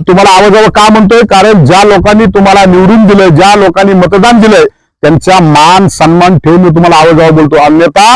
तुम्हाला आवाजावं का म्हणतोय? कारण ज्या लोकांनी तुम्हाला निवडून दिलंय ज्या लोकांनी मतदान दिलंय त्यांचा मान सन्मान ठेवून मी तुम्हाला आवाजावं बोलतो. अन्यथा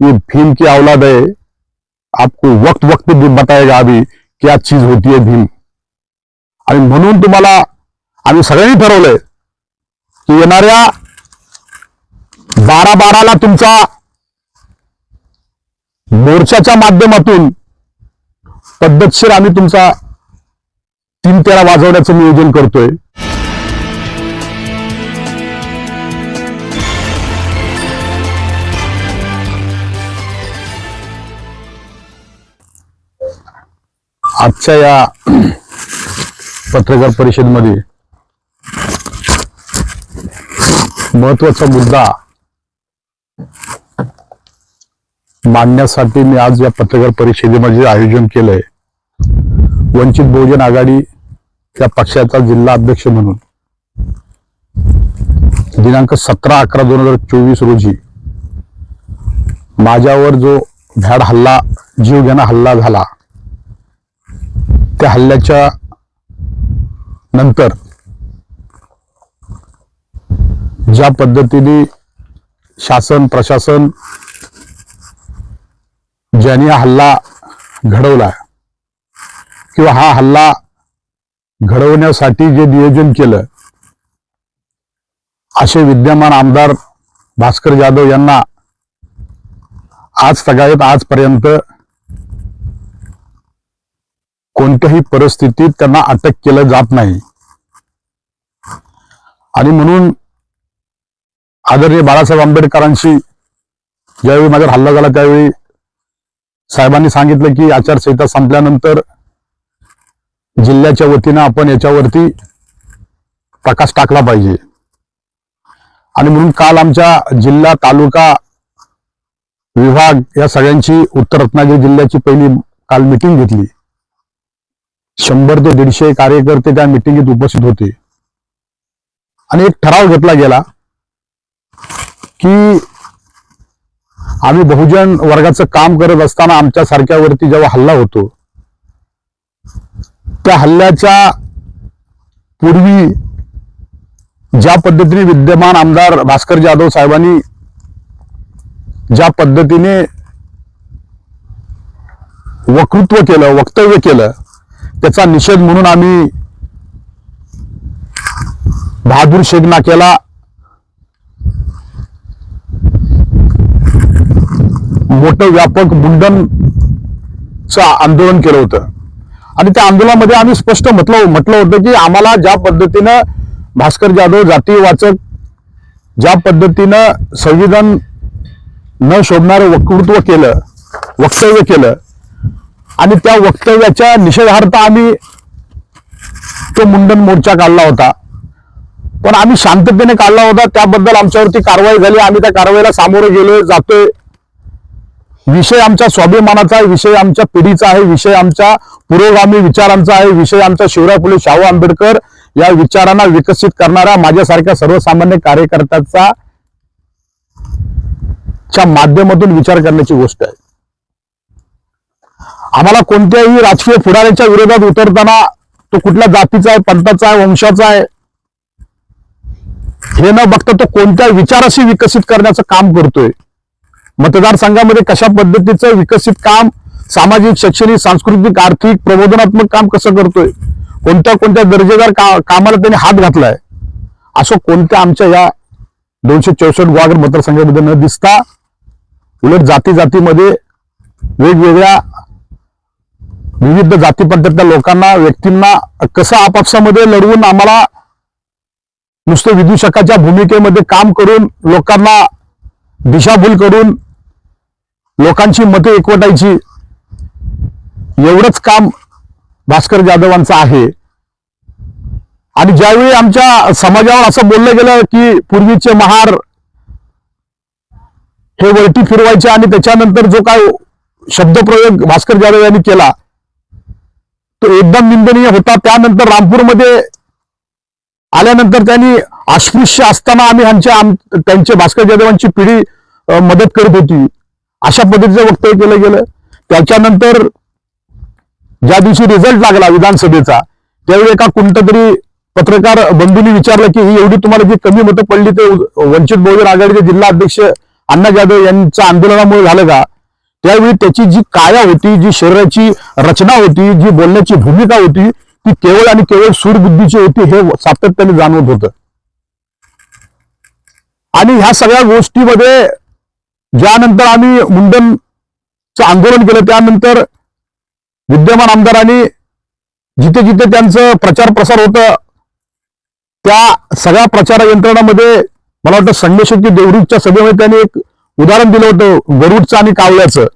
ये भीम की औलाद है आपको वक्त वक्त भी बताएगा अभी क्या चीज होती है भीम. आणि म्हणून तुम्हाला आम्ही सगळ्यांनी ठरवलंय की येणाऱ्या बारा बाराला तुमचा मोर्चाच्या माध्यमातून पद्धतशीर आम्ही तुमचा तीन तेरा वाजवण्याचं नियोजन करतोय. आजच्या या पत्रकार परिषदेमध्ये महत्त्वाचा मुद्दा मांडण्यासाठी मी आज या पत्रकार परिषदेमध्ये आयोजन केलंय. वंचित बहुजन आघाडी त्या पक्षाचा जिल्हा अध्यक्ष म्हणून. दिनांक सतरा अकरा दोन हजार चोवीस रोजी माझ्यावर जो भ्याड हल्ला जीवघेणा हल्ला झाला त्या हल्ल्याच्या नंतर ज्या पद्धतीने शासन प्रशासन ज्यांनी हा हल्ला घडवला किंवा हा हल्ला घडवण्यासाठी जे नियोजन केलं असे विद्यमान आमदार भास्कर जाधव यांना आज सगळ्यात आजपर्यंत कोणत्याही परिस्थितीत त्यांना अटक केलं जात नाही. आणि म्हणून आदरणीय बाळासाहेब आंबेडकरांशी ज्यावेळी माझ्यावर हल्ला झाला त्यावेळी साहेबांनी सांगितलं की आचारसंहिता संपल्यानंतर जिल्ह्याच्या वतीनं आपण याच्यावरती प्रकाश टाकला पाहिजे. आणि म्हणून काल आमच्या जिल्हा तालुका विभाग या सगळ्यांची उत्तर रत्नागिरी जिल्ह्याची पहिली काल मिटिंग घेतली. शंभर ते दीडशे कार्यकर्ते त्या मिटिंगीत उपस्थित होते. आणि एक ठराव घेतला गेला की आम्ही बहुजन वर्गाचं काम करत असताना आमच्या सारख्यावरती जेव्हा हल्ला होतो त्या हल्ल्याच्या पूर्वी ज्या पद्धतीने विद्यमान आमदार भास्कर जाधव साहेबांनी ज्या पद्धतीने वक्तृत्व केलं वक्तव्य केलं त्याचा निषेध म्हणून आम्ही बहादूर शेख नाक्याला मोठं व्यापक मुंडनचं आंदोलन केलं होतं. आणि त्या आंदोलनामध्ये आम्ही स्पष्ट म्हटलं म्हटलं होतं की आम्हाला ज्या पद्धतीनं भास्कर जाधव जातीय वाचक ज्या पद्धतीनं संविधान न शोधणारं वक्तृत्व केलं वक्तव्य केलं आणि त्या वक्तव्याच्या निषेधार्थ आम्ही तो मुंडन मोर्चा काढला होता. पण आम्ही शांततेने काढला होता त्याबद्दल आमच्यावरती कारवाई झाली आम्ही त्या कारवाईला सामोरे गेलो जातोय. विषय आमच्या स्वाभिमानाचा आहे विषय आमच्या पिढीचा आहे विषय आमच्या पुरोगामी विचारांचा आहे विषय आमच्या शिवराय फुले शाहू आंबेडकर या विचारांना विकसित करणाऱ्या माझ्यासारख्या सर्वसामान्य कार्यकर्त्याचा च्या माध्यमातून विचार करण्याची गोष्ट आहे. आम्हाला कोणत्याही राजकीय पुढाऱ्याच्या विरोधात उतरताना तो कुठल्या जातीचा आहे पंथाचा आहे वंशाचा आहे हे न बघता तो कोणत्या विचाराशी विकसित करण्याचं काम करतोय? मतदारसंघामध्ये कशा पद्धतीचं विकसित काम सामाजिक शैक्षणिक सांस्कृतिक आर्थिक प्रबोधनात्मक काम कसं करतोय? कोणत्या कोणत्या दर्जेदार का कामाला त्यांनी हात घातलाय? असं कोणत्या आमच्या या दोनशे चौसष्ट गुहागर मतदारसंघामध्ये न दिसता उलट जाती जातीमध्ये वेगवेगळ्या विविध जातीपंथातल्या लोकांना व्यक्तींना कसं आपापसामध्ये लढवून आम्हाला नुसतं विदूषकाच्या भूमिकेमध्ये काम करून लोकांना दिशाभूल करून लोकांची मते एकवटायची. एवढंच काम भास्कर जाधवांचं आहे. आणि ज्यावेळी आमच्या समाजावर असं बोललं गेलं की पूर्वीचे महार हे वरती फिरवायचे आणि त्याच्यानंतर जो काय शब्दप्रयोग भास्कर जाधव यांनी केला तो एकदम निंदनीय होता. त्यानंतर रामपूरमध्ये आल्यानंतर त्यांनी अस्पृश्य असताना आम्ही आमच्या आम- त्यांचे भास्कर जाधवांची पिढी मदत करत होती. अशा पद्धतीचं वक्तव्य केलं गेलं. त्याच्यानंतर ज्या दिवशी रिझल्ट लागला विधानसभेचा त्यावेळी एका कुठंतरी पत्रकार बंधूंनी विचारलं की ही एवढी तुम्हाला जी कमी मतं पडली ते वंचित बहुजन आघाडीचे जिल्हा अध्यक्ष अण्णा जाधव यांच्या आंदोलनामुळे झालं का? त्यावेळी त्याची जी काया होती जी शरीराची रचना होती जी बोलण्याची भूमिका होती ती केवळ आणि केवळ सूरबुद्धीची होती हे सातत्याने जाणवत होतं. आणि ह्या सगळ्या गोष्टीमध्ये ज्यानंतर आम्ही मुंडनचं आंदोलन केलं त्यानंतर विद्यमान आमदारांनी जिथे जिथे त्यांचं प्रचार प्रसार होतं त्या सगळ्या प्रचार यंत्रणामध्ये मला वाटतं संडेशक्ती देवरूजच्या सभेमध्ये त्यांनी एक उदाहरण दिलं होतं गरुडचं आणि कावळ्याचं.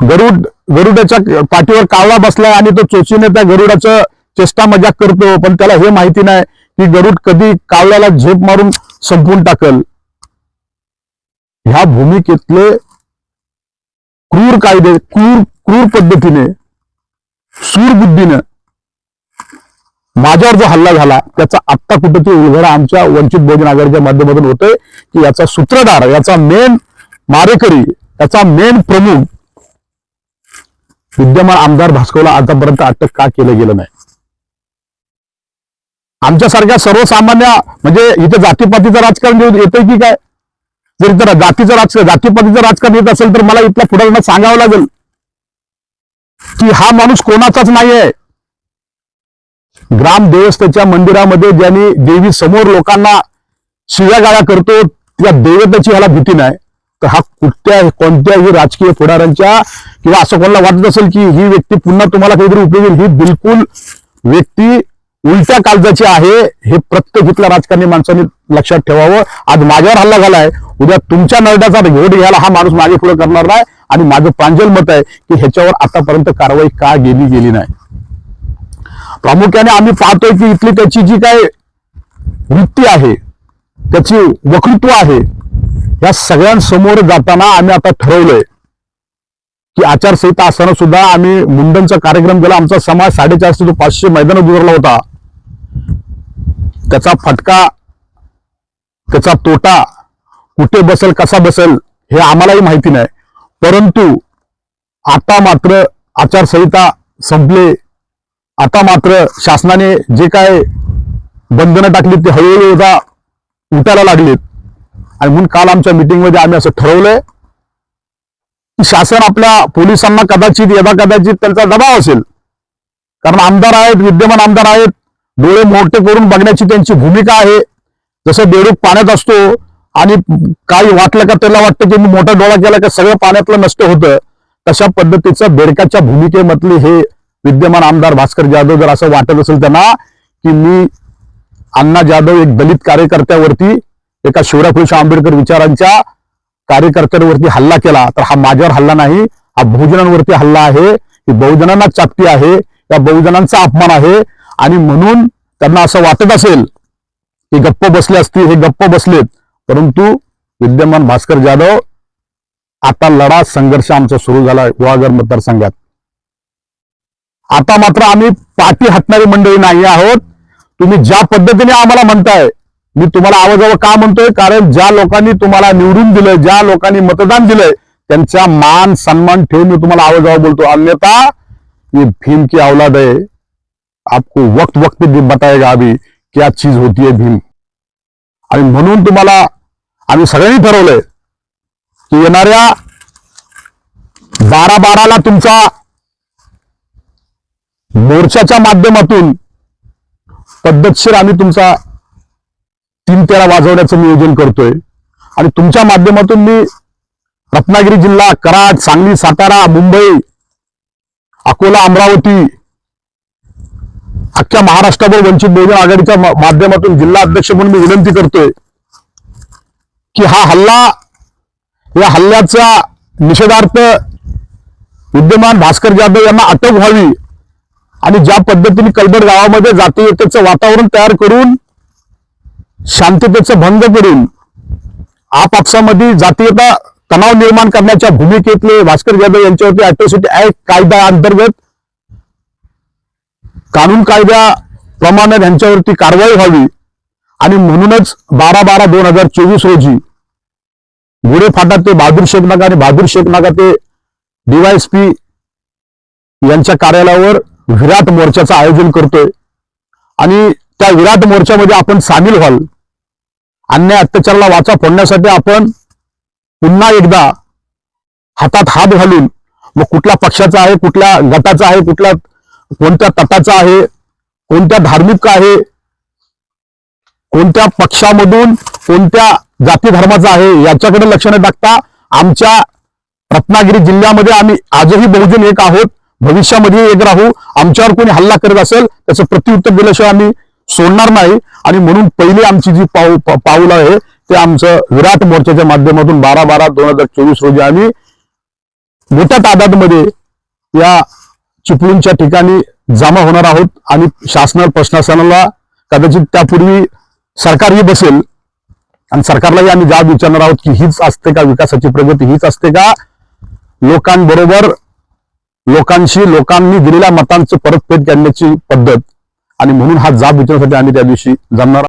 गरुड गरुडाच्या पाठीवर कावळा बसलाय आणि तो चोचीने त्या गरुडाचं चेष्टा मजाक करतो पण त्याला हे माहिती नाही की गरुड कधी कावळ्याला झेप मारून संपवून टाकल. ह्या भूमिकेतले क्रूर कायदे क्रूर क्रूर पद्धतीने सूरबुद्धीनं माझ्यावर जो हल्ला झाला त्याचा आत्ता कुठेतरी उलगडा आमच्या वंचित बहुजन आघाडीच्या माध्यमातून होतोय की याचा सूत्रधार याचा मेन मारेकरी याचा मेन प्रमुख विद्यमान आमदार भास्करला आतापर्यंत अटक का केलं गेलं नाही? आमच्यासारख्या सर्वसामान्य म्हणजे इथे जातीपातीचं राजकारण येऊ- येतंय की काय? जर इथं जातीचं राजकारण जातीपातीचं राजकारण येत असेल तर मला इथल्या पुढाऱ्यांना सांगावं लागेल. की हा माणूस कोणाचाच नाहीये. ग्राम देवस्थेच्या मंदिरामध्ये ज्यांनी देवी समोर लोकांना शिव्या करतो त्या देवतेची ह्याला भीती नाही. तर हा कुठल्या कोणत्याही राजकीय पुढाऱ्यांच्या किंवा असं कोणाला वाटत असेल की ही व्यक्ती पुन्हा तुम्हाला काहीतरी उपयोगी ही बिलकुल व्यक्ती उलट्या काळजाची आहे हे प्रत्येक इथल्या राजकारणी माणसांनी लक्षात ठेवावं. आज माझ्यावर हल्ला झालाय. उद्या तुमच्या नरड्याचा भेट घ्यायला हा माणूस मागे पुढे करणार नाही. आणि माझं प्रांजल मत आहे की ह्याच्यावर आतापर्यंत कारवाई का गेली गेली नाही. प्रामुख्याने आम्ही पाहतोय की इथली त्याची जी काय वृत्ती आहे त्याची वक्तृत्व आहे या सगळ्यांसमोर जाताना आम्ही आता ठरवलंय की आचारसंहिता असताना सुद्धा आम्ही मुंडनचा कार्यक्रम केला. आमचा समाज साडेचारशे तो पाचशे मैदान उतरला होता. त्याचा फटका त्याचा तोटा कुठे बसेल कसा बसेल हे आम्हालाही माहिती नाही. परंतु आता मात्र आचारसंहिता संपले. आता मात्र शासनाने जे काय बंधनं टाकली ते हळूहळू आता उठायला लागलीत. आणि म्हणून काल आमच्या मीटिंगमध्ये आम्ही असं ठरवलंय की शासन आपल्या पोलिसांना कदाचित यदा कदाचित त्यांचा दबाव असेल. कारण आमदार आहेत विद्यमान आमदार आहेत डोळे मोठे करून बघण्याची त्यांची भूमिका आहे. जसं बेडूक पाण्यात असतो आणि काही वाटलं का त्याला वाटतं की मी मोठा डोळा केला का सगळं पाण्यातलं नष्ट होतं. तशा पद्धतीचं बेडकाच्या भूमिकेमधले हे विद्यमान आमदार भास्कर जाधव जर असं वाटत असेल त्यांना की मी अण्णा जाधव एक दलित कार्यकर्त्यावरती एका शिवराय फुले आंबेडकर विचारांच्या कार्यकर्त्यांवरती हल्ला केला तर हा माझ्यावर हल्ला नाही हा बहुजनांवरती हल्ला आहे. ही बहुजनांना चापती आहे या बहुजनांचा अपमान आहे. आणि म्हणून त्यांना असं वाटत असेल की गप्प बसले असतील हे गप्प बसलेत. परंतु विद्यमान भास्कर जाधव आता लढा संघर्ष आमचा सुरू झाला गुहागर मतदारसंघात. आता मात्र आम्ही पाठी हटणारी मंडळी नाही आहोत. तुम्ही ज्या पद्धतीने आम्हाला म्हणताय मी तुम्हाला आवाजावं का म्हणतोय? कारण ज्या लोकांनी तुम्हाला निवडून दिलंय ज्या लोकांनी मतदान दिलंय त्यांचा मान सन्मान ठेवून मी तुम्हाला आवाजावं बोलतो. अन्यथा ये भीम की औलाद आहे. आपको वक्त वक्त पे बताएगा अभी क्या चीज होती है भीम। आणि म्हणून तुम्हाला आम्ही सगळ्यांनी ठरवलंय की येणाऱ्या बारा बाराला तुमचा मोर्चाच्या माध्यमातून पद्धतशीर आम्ही तुमचा तीन तेरा वाजवण्याचं नियोजन करतोय. आणि तुमच्या माध्यमातून मी रत्नागिरी जिल्हा कराड सांगली सातारा मुंबई अकोला अमरावती अख्ख्या महाराष्ट्रावर वंचित बहुजन आघाडीच्या माध्यमातून जिल्हा अध्यक्ष म्हणून मी विनंती करतोय की हा हल्ला या हल्ल्याचा निषेधार्थ विद्यमान भास्कर जाधव यांना अटक व्हावी आणि ज्या पद्धतीने कलबड गावामध्ये जातीयतेचं वातावरण तयार करून शांततेचं भंग करून आपापसामध्ये जातीयता तणाव निर्माण करण्याच्या भूमिकेतले भास्कर जाधव यांच्यावरती अॅट्रॉसिटी ऍक्ट कायदा अंतर्गत कानून कायद्याप्रमाणे त्यांच्यावरती कारवाई व्हावी आणि म्हणूनच बारा बारा दोन हजार चोवीस रोजी गुढे फाटा ते बहादूर शेख नाका आणि बहादूर शेख नाका ते डीवायएसपी यांच्या कार्यालयावर विराट मोर्चाचं आयोजन करतोय. आणि त्या विराट मोर्चामध्ये आपण सामील व्हाल. अन्याय अत्याचाराला वाचा फोडण्यासाठी आपण पुन्हा एकदा हातात हात घालून मग कुठल्या पक्षाचा आहे कुठल्या गटाचा आहे कुठल्या कोणत्या तटाचा आहे कोणत्या धार्मिक आहे कोणत्या पक्षामधून कोणत्या जाती धर्माचा आहे याच्याकडे लक्ष न टाकता आमच्या रत्नागिरी जिल्ह्यामध्ये आम्ही आजही बहुजन एक आहोत. भविष्यामध्ये एक राहू. आमच्यावर कोणी हल्ला करत असेल त्याचं प्रत्युत्तर दिल्याशिवाय आम्ही सोडणार नाही. आणि म्हणून पहिली आमची जी पाऊ पाऊल आहे ते आमचं विराट मोर्चाच्या माध्यमातून बारा बारा दोन हजार चोवीस रोजी आम्ही मोठ्या तादादमध्ये या चिपळूणच्या ठिकाणी जमा होणार आहोत आणि शासना प्रशासनाला कदाचित त्यापूर्वी सरकारही बसेल. आणि सरकारलाही आम्ही जाब विचारणार आहोत की हीच असते का विकासाची प्रगती हीच असते का? लोकांबरोबर लोकांशी लोकांनी दिलेल्या मतांचं परतफेड करण्याची पद्धत. आणि म्हणून हा जाब विचारण्यासाठी आम्ही त्या दिवशी जमणार